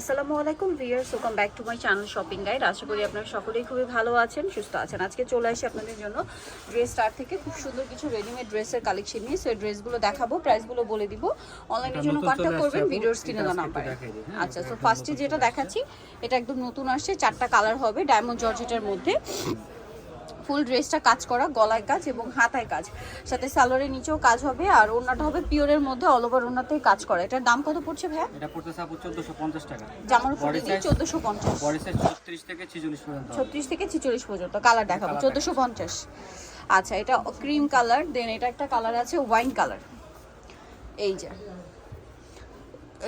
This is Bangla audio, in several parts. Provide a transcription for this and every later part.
আসসালামু আলাইকুম viewers welcome back to my channel shopping guide আশা করি আপনারা সকলেই খুবই ভালো আছেন সুস্থ আছেন। আজকে চলে আসি আপনাদের জন্য ড্রেস স্টার থেকে। খুব সুন্দর কিছু রেডিমেড ড্রেসের কালেকশন নিয়ে সেই ড্রেসগুলো দেখাবো প্রাইসগুলো বলে দিব। অনলাইনের জন্য কন্ট্যাক্ট করবেন ভিডিওর স্ক্রিনে দেওয়া নাম্বার? আচ্ছা সো ফার্স্টে যেটা দেখাচ্ছি এটা একদম নতুন আসছে চারটা কালার হবে ডায়মন্ড জর্জেটের মধ্যে। ফুল ড্রেসটা কাজ করা গলায় কাজ এবং হাতায় কাজ। সাথে সালোয়ারের নিচেও কাজ হবে আর ওড়নাটা হবে পিওরের মধ্যে অল ওভার ওড়নাতেই কাজ করা। এটার দাম কত পড়ছে ভাইয়া? এটা পড়তেছে আপু চোদ্দশো পঞ্চাশ টাকা। জামার উপরে দিয়ে size- চোদ্দোশো পঞ্চাশ। বডি সাইজ ছত্রিশ থেকে ছিচল্লিশ পর্যন্ত হবে। ছত্রিশ থেকে ছিচল্লিশ পর্যন্ত। কালার দেখাবো। Colour চোদ্দোশো পঞ্চাশ। আচ্ছা এটা ক্রিম কালার দেন এটা একটা কালার আছে ওয়াইন কালার এই যে।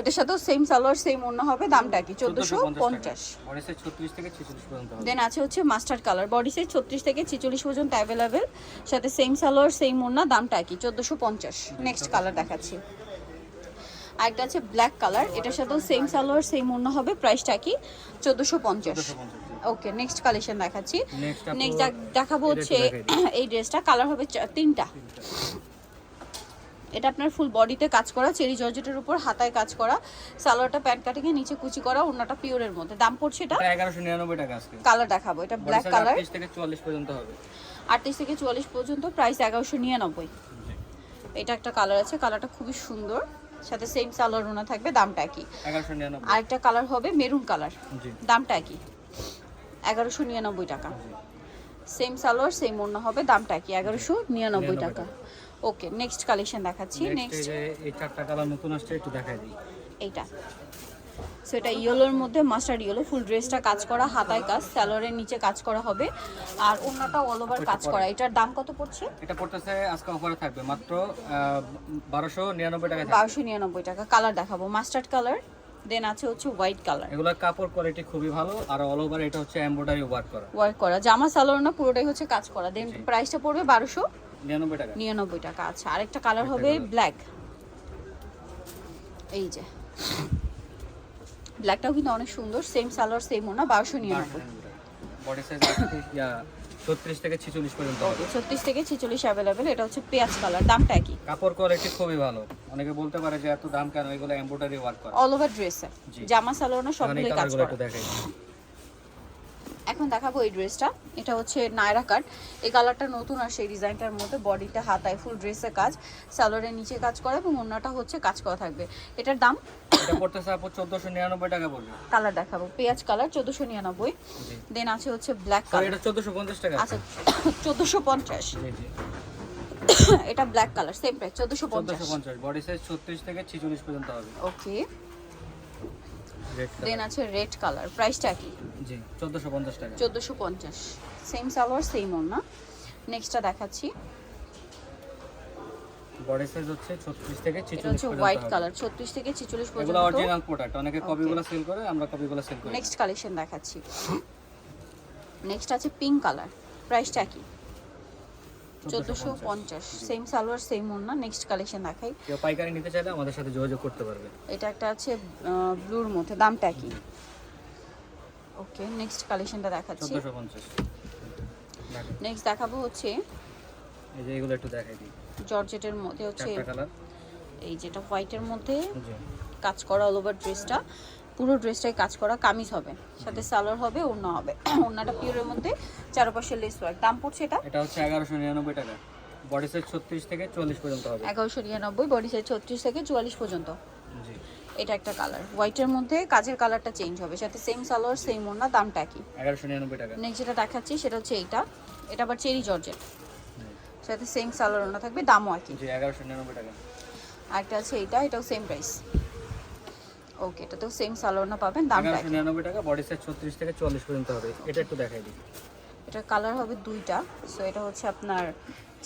এটার সাথেও সেম সালোয়ার সেম অন্য হবে দামটা কি? চোদ্দোশো পঞ্চাশ বডি সাইজ ছত্রিশ থেকে ছিচল্লিশ পর্যন্ত হবে। দেন আছে হচ্ছে মাস্টার্ড কালার বডি সাইজ ছত্রিশ থেকে ছিচল্লিশ পর্যন্ত অ্যাভেলেবেল সাথে সেম সালোয়ার সেম ওড়না দামটা কি? চোদ্দোশো পঞ্চাশ। নেক্সট কালার দেখাচ্ছি। আরেকটা আছে ব্ল্যাক কালার এটার সাথেও সেম সালোয়ার সেম ওড়না হবে। প্রাইসটা কি? চোদ্দোশো পঞ্চাশ। 1450 ওকে নেক্সট কালেকশন দেখাচ্ছি। নেক্সট দেখাবো হচ্ছে এই ড্রেসটা কালার হবে তিনটা। এটা আপনার ফুল বডিতে কাজ করা চেরি জর্জেটের উপর হাতায় কাজ করা সালোয়ারটা প্যান্ট কাটিং এ নিচে কুচি করা ওড়নাটা পিওরের মধ্যে। দাম পড়ছে এটা এটা এগারোশো নিরানব্বই টাকা আজকে। কালার দেখাবো এটা ব্ল্যাক কালার 38 থেকে চুয়াল্লিশ পর্যন্ত হবে। আটত্রিশ থেকে চুয়াল্লিশ পর্যন্ত প্রাইস এগারোশো নিরানব্বই। জি। এটা একটা কালার আছে কালারটা খুবই সুন্দর। সাথে সেম সালোয়ার ওনা থাকবে দামটা কি এগারোশো নিরানব্বই। আরেকটা কালার হবে মেরুন কালার জি। দামটা কি এগারোশো নিরানব্বই টাকা। সেম সালোয়ার সেম ওড়না হবে দামটা কি এগারোশো নিরানব্বই টাকা। ওকে নেক্সট কালেকশন দেখাচ্ছি নেক্সট এই চারটা কালার নতুন আসছে একটু দেখাই দিই। এইটা। সো এটা ইয়েলোর মধ্যে মাস্টার্ড ইয়েলো ফুল ড্রেসটা কাজ করা হাতায় কাজ স্যালোয়ারের নিচে কাজ করা হবে। আর ওড়নাটা অল ওভার কাজ করা। এটার দাম কত পড়ছে? এটা পড়তেছে আজকে অফারে থাকবে। মাত্র বারোশো নিরানব্বই টাকা থাকবে। বারোশো নিরানব্বই টাকা। কালার দেখাবো। মাস্টার্ড কালার দেন আছে হচ্ছে হোয়াইট কালার এগুলোর কাপড় কোয়ালিটি খুবই ভালো। আর অল ওভার এটা হচ্ছে এমব্রয়ডারি ওয়ার্ক করা। ওয়ার্ক করা। জামা সালোয়ার না পুরোটাই হচ্ছে কাজ করা। দেন প্রাইসটা পড়বে বারোশো। নিরানব্বই টাকা। নিরানব্বই টাকা আচ্ছা আরেকটা কালার হবে ব্ল্যাক এই যে ব্ল্যাকটাও কিন্তু অনেক সুন্দর সেম সালোয়ার সেম ওনা বারোশো নিরানব্বই। বডি সাইজ ছত্রিশ থেকে ছিচল্লিশ পর্যন্ত হবে। ছত্রিশ থেকে ছিচল্লিশ অ্যাভেলেবেল এটা হচ্ছে পেঁয়াজ কালার দামটা কি কাপড় কোয়ালিটি খুবই ভালো। অনেকে বলতে পারে যে এত দাম কেন? এগুলো এমব্রয়ডারি ওয়ার্ক করা। অল ওভার ড্রেসে। জামা সালোয়ার না সবগুলোই কাজ করা। দেখাই। এখন দেখাবো এই ড্রেসটা এটা হচ্ছে নায়রা কাট এই কালারটা নতুন আর সেই ডিজাইনটার মধ্যে বডিটা হাতায় ফুল ড্রেসের কাজ। সালোয়ারের নিচে কাজ করা এবং অন্যটা হচ্ছে কাজ করা থাকবে। এটার দাম? এটা পড়তেছে আপু চোদ্দশো নিরানব্বই টাকা পড়বে কালার দেখাবো। পেঁয়াজ কালার চোদ্দোশো নিরানব্বই। জি। দেন আছে হচ্ছে ব্ল্যাক কালার এটা চোদ্দশো পঞ্চাশ টাকা আচ্ছা চোদ্দোশো পঞ্চাশ। জি জি। এটা ব্ল্যাক কালার সেম প্রাইস চোদ্দোশো পঞ্চাশ। চোদ্দশো পঞ্চাশ। বডি সাইজ ছত্রিশ থেকে ছিচল্লিশ পর্যন্ত হবে। ওকে দেন আছে রেড কালার প্রাইসটা কি? জি চোদ্দশো পঞ্চাশ টাকা। চোদ্দোশো পঞ্চাশ। সেম সালোয়ার সেম না? নেক্সটটা দেখাচ্ছি। বডি সাইজ হচ্ছে ছত্রিশ থেকে এটা ছিচল্লিশ হচ্ছে পর্যন্ত হোয়াইট কালার ছত্রিশ থেকে ছিচল্লিশ এগুলো পর্যন্ত। অরিজিনাল প্রোডাক্ট অনেকে কপিগুলো সেল করে আমরা কপিগুলো সেল করি। নেক্সট কালেকশন দেখাচ্ছি। নেক্সট আছে পিঙ্ক কালার প্রাইসটা কি? চোদ্দোশো পঞ্চাশ। সেম সালোয়ার সেম ওড়না নেক্সট কালেকশন দেখাই। কেউ পাইকারি নিতে চাইলে আমাদের সাথে যোগাযোগ করতে পারবে। এটা একটা আছে ব্লুর মধ্যে দামটা কি? ওকে নেক্সট কালেকশনটা দেখাচ্ছি। নেক্সট দেখাবো হচ্ছে এই যে এগুলো একটু দেখাই দিই। জর্জেটের মধ্যে হচ্ছে এই যেটা হোয়াইটের মধ্যে কাজ করা অল ওভার ড্রেসটা পুরো ড্রেসটাই কাজ করা কামিজ হবে সাথে সালোয়ার হবে ওড়না হবে। ওড়নাটা পিওরের মধ্যে চারপাশে লেস ওয়ার্ক দাম পড়ছে এটা? এটা হচ্ছে এগারোশো নিরানব্বই টাকা। বডি সাইজ ছত্রিশ থেকে চল্লিশ পর্যন্ত হবে। এগারোশো নিরানব্বই বডি সাইজ ছত্রিশ থেকে চুয়াল্লিশ পর্যন্ত। জি। এটা একটা কালার হোয়াইটের মধ্যে কাজের কালারটা চেঞ্জ হবে। সাথে সেম সালোয়ার সেম ওড়না দামটা কি এগারোশো নিরানব্বই টাকা। নেক্সট যেটা দেখাচ্ছি সেটা হচ্ছে এইটা। এটা আবার চেরি জর্জেট সাথে সেম সালোয়ার ওড়না থাকবে দামও একই। জি এগারোশো নিরানব্বই টাকা। আরেকটা আছে এইটা এটাও সেম প্রাইস ওকে এটাতেও সেম সালোয়ার না পাবেন দামটা এগারোশো একই। নিরানব্বই টাকা বডি সাইজ ছত্রিশ থেকে চল্লিশ পর্যন্ত হবে। এটা একটু দেখাই দিই। এটার কালার হবে দুইটা সো এটা হচ্ছে আপনার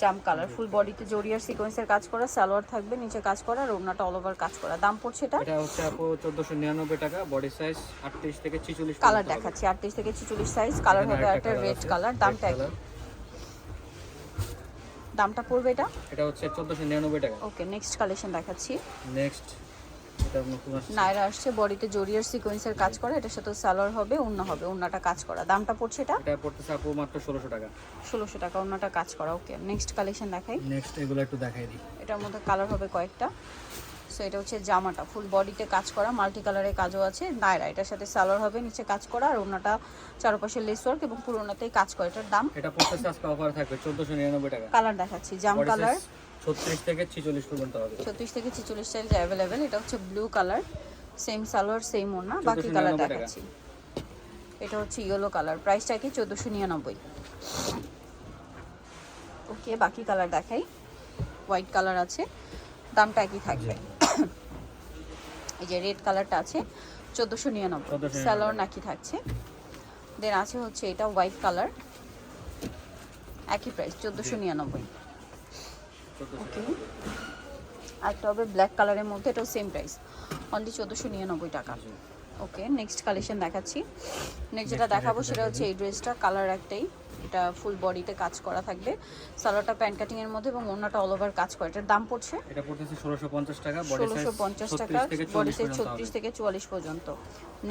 জাম কালার ফুল বডিতে জরিয়ার সিকোয়েন্সের কাজ করা সালোয়ার থাকবে নিচে কাজ করা আর ওড়নাটা অল ওভার কাজ করা। দাম পড়ছে এটা? এটা হচ্ছে আপু চোদ্দশো নিরানব্বই টাকা বডি সাইজ আটত্রিশ থেকে ছিচল্লিশ কালার দেখাচ্ছি আটত্রিশ থেকে ছিচল্লিশ সাইজ কালার হবে একটা রেড কালার দামটা একই। দামটা পড়বে এটা? এটা হচ্ছে চোদ্দশো নিরানব্বই টাকা। ওকে নেক্সট কালেকশন দেখাচ্ছি। নেক্সট এটা আসছে বডিতে জরিয়ার সিকোয়েন্সের কাজ করা এটার সাথে সালোয়ার হবে ওড়না হবে ওড়নাটা কাজ করা। দামটা পড়ছে এটা? এটা পড়তেছে আপু মাত্র ষোলোশো টাকা। ষোলোশো টাকা ওড়নাটা কাজ করা ওকে। নেক্সট কালেকশন দেখাই। নেক্সট এগুলো একটু দেখাই দিই। এটার মধ্যে কালার হবে কয়েকটা। সো এটা হচ্ছে জামাটা ফুল বডিতে কাজ করা মাল্টি কালারের কাজও আছে। নায়রা এটার সাথে সালোয়ার হবে নিচে কাজ করা আর ওনাটা চারপাশে লেস ওয়ার্ক এবং পুরোনাতেই কাজ করা এটার দাম। এটা পড়তেছে আজকে অফার থাকবে চোদ্দোশো নিরানব্বই টাকা। কালার দেখাচ্ছি জাম কালার ছত্রিশ থেকে ছিচল্লিশ পর্যন্ত হবে। ছত্রিশ থেকে ছিচল্লিশ সাইজ অ্যাভেলেবেল এটা হচ্ছে blue colour same salwar same ওড়না বাকি কালার। দেখাচ্ছি। এটা হচ্ছে ইয়েলো কালার প্রাইসটা কি? চোদ্দোশো নিরানব্বই। ওকে বাকি কালার দেখাই। হোয়াইট কালার আছে দামটা একই থাকবে। এই যে রেড কালারটা আছে চোদ্দোশো নিরানব্বই। 1499 স্যালোর নাকি থাকছে। দেন আছে হচ্ছে এটা হোয়াইট কালার একই প্রাইস চোদ্দোশো নিরানব্বই। ওকে আরেকটা হবে ব্ল্যাক কালারের মধ্যে এটাও সেম প্রাইস অনলি চোদ্দোশো নিরানব্বই টাকা। ওকে নেক্সট কালেকশন দেখাচ্ছি। নেক্সট যেটা দেখাবো সেটা হচ্ছে এই ড্রেসটা কালার একটাই। এটা ফুল বডিতে কাজ করা থাকবে। সালোয়ারটা প্যান্ট কাটিং এর মধ্যে এবং ওড়নাটা অল ওভার কাজ করা। এটার দাম পড়ছে? এটা পড়তেছে ষোলোশো পঞ্চাশ টাকা বডি পঞ্চাশ টাকা বডি সাইজ পর্যন্ত ছত্রিশ থেকে চুয়াল্লিশ পর্যন্ত।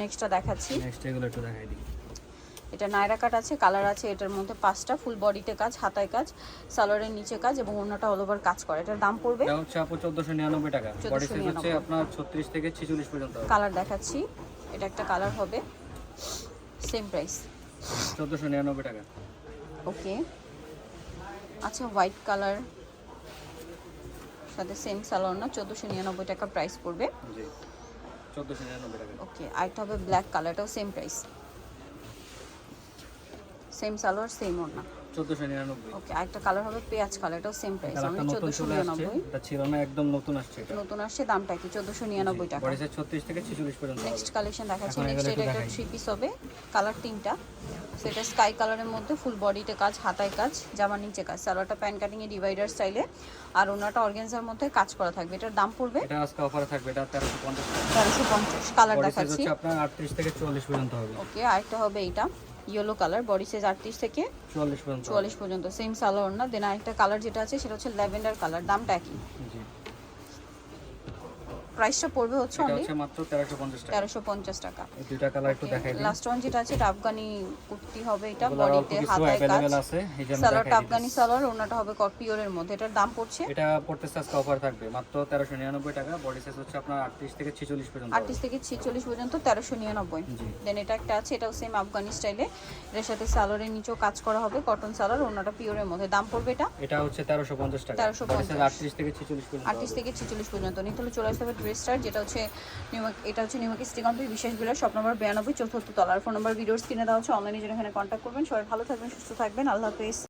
নেক্সটটা দেখাচ্ছি। নেক্সট এগুলো একটু দেখাই দিই। এটা নায়রা কাট আছে কালার আছে এটার মধ্যে পাঁচটা ফুল বডিতে কাজ হাতায় কাজ সালোয়ারের নিচে কাজ এবং অন্যটা অল ওভার কাজ করে। এটার দাম পড়বে এটা হচ্ছে আপু চোদ্দোশো নিরানব্বই টাকা। বডি সাইজ হচ্ছে আপনার থেকে ছিচল্লিশ পর্যন্ত কালার দেখাচ্ছি। এটা একটা কালার হবে। সেম প্রাইস চোদ্দোশো নিরানব্বই টাকা। ওকে আচ্ছা হোয়াইট কালার সাথে সেম সালোয়ার না চোদ্দোশো নিরানব্বই টাকা প্রাইস পড়বে। জি। চোদ্দোশো নিরানব্বই টাকা। ওকে আরেকটা হবে ব্ল্যাক কালারটাও same price same salwar same ওড়না। চোদ্দোশো নিরানব্বই। ওকে আরেকটা কালার হবে পেঁয়াজ কালার এটাও সেম প্রাইস অনলি নতুন চোদ্দোশো চলে আসছে। নিরানব্বই। এটা ছিল না একদম নতুন আসছে এটা। নতুন আসছে দামটা কি? চোদ্দোশো নিরানব্বই টাকা। বডি সাইজ ছত্রিশ থেকে ছিচল্লিশ পর্যন্ত নেক্সট কালেকশন দেখাচ্ছি নেক্সট এটা একটা। থ্রি পিস হবে কালার তিনটা। সেটা স্কাই কালারের মধ্যে ফুল বডিতে কাজ হাতায় কাজ জামার নিচে কাজ। সালোয়ারটা প্যান কাটিং এ ডিভাইডার স্টাইলে আর ওনাটা অর্গেনজার মধ্যে কাজ করা থাকবে। এটার দাম পড়বে এটা আজকে অফারে থাকবে এটা তেরোশো পঞ্চাশ। টাকা তেরোশো পঞ্চাশ। কালার দেখাচ্ছি। আপনার আটত্রিশ থেকে চুয়াল্লিশ পর্যন্ত হবে। ওকে আরেকটা হবে এইটা। ইয়েলো কালার বডি সাইজ আটত্রিশ থেকে চুয়াল্লিশ পর্যন্ত সেম সালোয়ার না। দেন আরেকটা কালার যেটা আছে সেটা হচ্ছে ল্যাভেন্ডার কালার দামটা একই। প্রাইসটা পড়বে হচ্ছে অনলি মাত্র তেরোশো পঞ্চাশ টাকা। তেরোশো পঞ্চাশ টাকা। এই দুইটা কালার একটু দেখাই দিই। লাস্ট ওয়ান যেটা আছে এটা আফগানি কুর্তি হবে এটা বডিতে হাতায় কাজ। আছে সালোয়ারটা আফগানি সালোয়ার ওনাটা হবে পিওরের মধ্যে। এটার দাম পড়ছে? এটা পড়তেছে আজকে অফার থাকবে মাত্র তেরোশো নিরানব্বই টাকা বডি সাইজ হচ্ছে আপনার আটত্রিশ থেকে ছিচল্লিশ পর্যন্ত। হবে। আটত্রিশ থেকে ছিচল্লিশ পর্যন্ত তেরোশো নিরানব্বই। জি। দেন এটা একটা আছে এটাও সেম আফগানি স্টাইলে এর সাথে সালোয়ারের নিচেও কাজ করা হবে কটন সালোয়ার ওনাটা পিওরের মধ্যে। দাম পড়বে এটা? এটা হচ্ছে তেরোশো পঞ্চাশ টাকা। 1350 বডি সাইজ আটত্রিশ থেকে ছিচল্লিশ পর্যন্ত আটত্রিশ থেকে ছিচল্লিশ পর্যন্ত। নিতে হলে চলে আসতে হবে ড্রেসটার যেটা হচ্ছে এটা হচ্ছে নিউমার্ক স্টিকম্পি বিশেষ বিলার শপ নম্বর বিরানব্বই, চতুর্থ তলার ফোন নম্বর, ভিডিওর স্ক্রিনে দেওয়া হচ্ছে অনলাইনে জন্য এখানে কন্ট্যাক্ট করবেন। সবাই ভালো থাকবেন, সুস্থ থাকবেন। আল্লাহ হাফেজ।